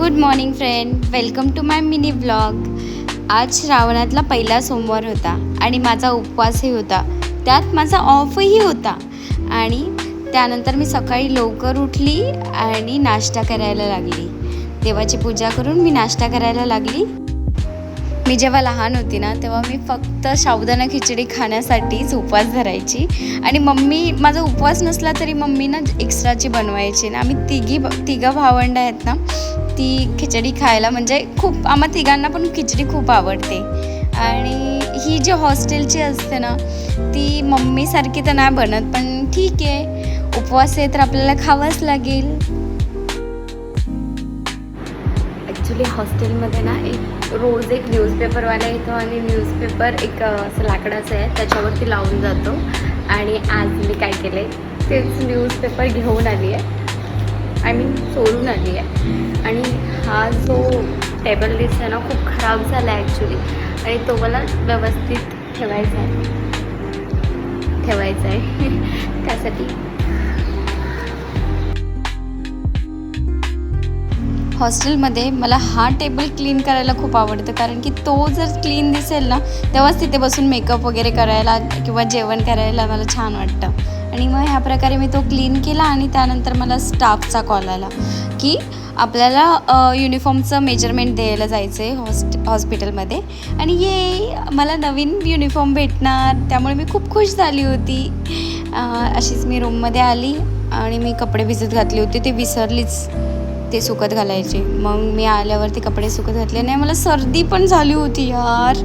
Good morning friend. Welcome to my mini blog आज श्रावणातला पहिला सोमवार होता आणि माझा उपवासही होता. त्यात माझा ऑफही होता. आणि त्यानंतर मी सकाळी लवकर उठली आणि नाश्ता करायला लागली. देवाची पूजा करून मी नाश्ता करायला लागली. मी जेव्हा लहान होती ना तेव्हा मी फक्त साबुदाणा खिचडी खाण्यासाठीच उपवास धरायची. आणि मम्मी माझा उपवास नसला तरी मम्मी ना एक्स्ट्राची बनवायची ना. आम्ही तिघी तिघं भावंड आहेत ना ती खिचडी खायला म्हणजे खूप आम्हा तिघांना पण खिचडी खूप आवडते. आणि ही जी हॉस्टेलची असते ना ती मम्मीसारखी तर नाही बनत पण ठीक आहे. उपवास आहे तर आपल्याला खावंच लागेल. ॲक्च्युली हॉस्टेलमध्ये ना एक रोज एक न्यूजपेपरवाला येतो आणि न्यूजपेपर एक असं लाकडाचं आहे त्याच्यावरती लावून जातो. आणि आज मी काय केलं आहे तेच न्यूजपेपर घेऊन आली आहे आय मीन चोरून आली आहे आणि हा जो टेबल दिसतो ना खूप खराब झाला आहे ॲक्च्युली आणि तो मला व्यवस्थित ठेवायचा आहे. ठेवायचा आहे. हॉस्टेलमध्ये मला हा टेबल क्लीन करायला खूप आवडतं. कारण की तो जर क्लीन दिसेल ना तेव्हाच तिथे बसून मेकअप वगैरे करायला किंवा जेवण करायला मला छान वाटतं. आणि मग ह्या प्रकारे मी तो क्लीन केला आणि त्यानंतर मला स्टाफचा कॉल आला की आपल्याला युनिफॉर्मचं मेजरमेंट द्यायला जायचं आहे हॉस्ट हॉस्पिटलमध्ये आणि ये मला नवीन युनिफॉर्म भेटणार. त्यामुळे मी खूप खुश झाली होती. अशीच मी रूममध्ये आली आणि मी कपडे भिजत घातले होते. ते विसरलीच. ते सुकत घालायचे. मग मी आल्यावरती कपडे सुकत घातले. नाही मला सर्दी पण झाली होती यार.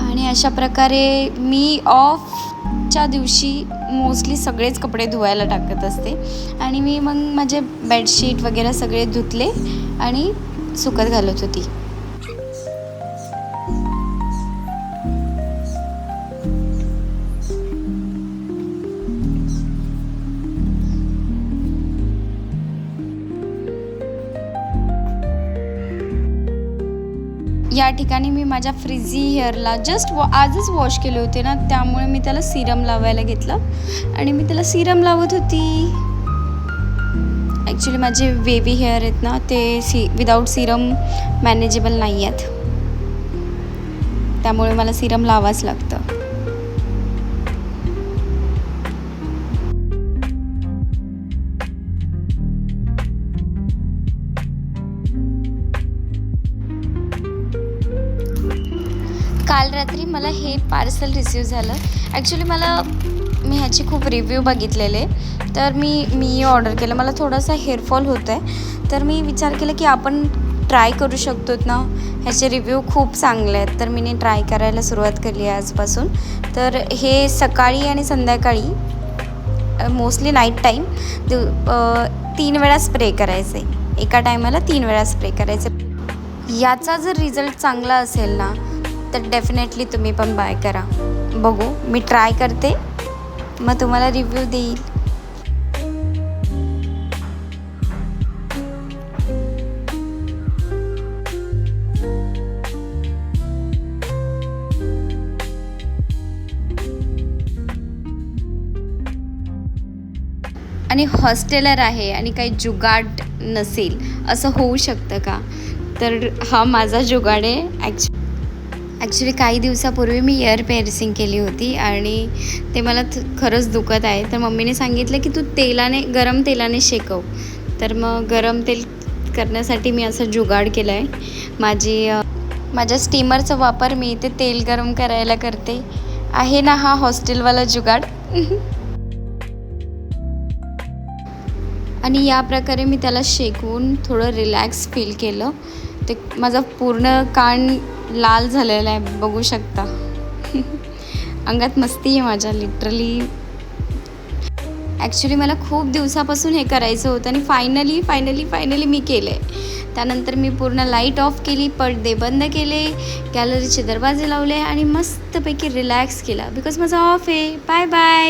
आणि अशा प्रकारे मी ऑफच्या दिवशी मोस्टली सगळेच कपडे धुवायला टाकत असते. आणि मी मग माझे बेडशीट वगैरे सगळे धुतले आणि सुकत घालत होती. या ठिकाणी मी माझ्या फ्रिझी हेअरला जस्ट वॉ आजच वॉश केले होते ना त्यामुळे मी त्याला सिरम लावायला घेतलं. आणि मी त्याला सिरम लावत होती. ॲक्च्युली माझे वेवी हेअर आहेत ना ते सी विदाऊट सिरम मॅनेजेबल नाही आहेत त्यामुळे मला सिरम लावाच लागतं. काल रात्री मला हे पार्सल रिसीव झालं. ॲक्च्युली मला मी ह्याचे खूप रिव्ह्यू बघितलेले. तर मी मी ऑर्डर केलं. मला थोडासा हेअरफॉल होत आहे तर मी विचार केला की आपण ट्राय करू शकतो ना? ह्याचे रिव्ह्यू खूप चांगले आहेत. तर मी ट्राय करायला सुरुवात केली आहे आजपासून. तर हे सकाळी आणि संध्याकाळी मोस्टली नाईट टाईम तीन वेळा स्प्रे करायचं. आहे एका टायमाला तीन वेळा स्प्रे करायचं. याचा जर रिझल्ट चांगला असेल ना तर डेफिनेटली तुम्ही पण बाय करा. बघू मी ट्राय करते. मग तुम्हाला रिव्ह्यू देईल. आणि हॉस्टेलर आहे आणि काही जुगाड नसेल असं होऊ शकतं का? तर हा माझा जुगाड आहे ॲक्च्युली ॲक्च्युली काही दिवसापूर्वी मी इयर पेअर्सिंग केली होती आणि ते मला थ- खरंच दुखत आहे. तर मम्मीने सांगितलं की तू तेलाने गरम तेलाने शेकव. तर मग गरम तेल करण्यासाठी मी असं जुगाड केलं आहे माझी माझ्या स्टीमरचा वापर मी इथे तेल गरम करायला करते. आहे ना हा हॉस्टेलवाला जुगाड? आणि या प्रकारे मी त्याला शेकवून थोडं रिलॅक्स फील केलं. ते माझा पूर्ण कान लाल झालेला आहे बघू शकता. अंगात मस्ती आहे माझ्या लिटरली ॲक्च्युली मला खूप दिवसापासून हे करायचं होतं आणि फायनली फायनली फायनली मी केलं आहे त्यानंतर मी पूर्ण लाइट ऑफ केली पडदे बंद केले गॅलरीचे दरवाजे लावले आणि मस्तपैकी रिलॅक्स केला. बिकॉज माझा ऑफ आहे. Bye bye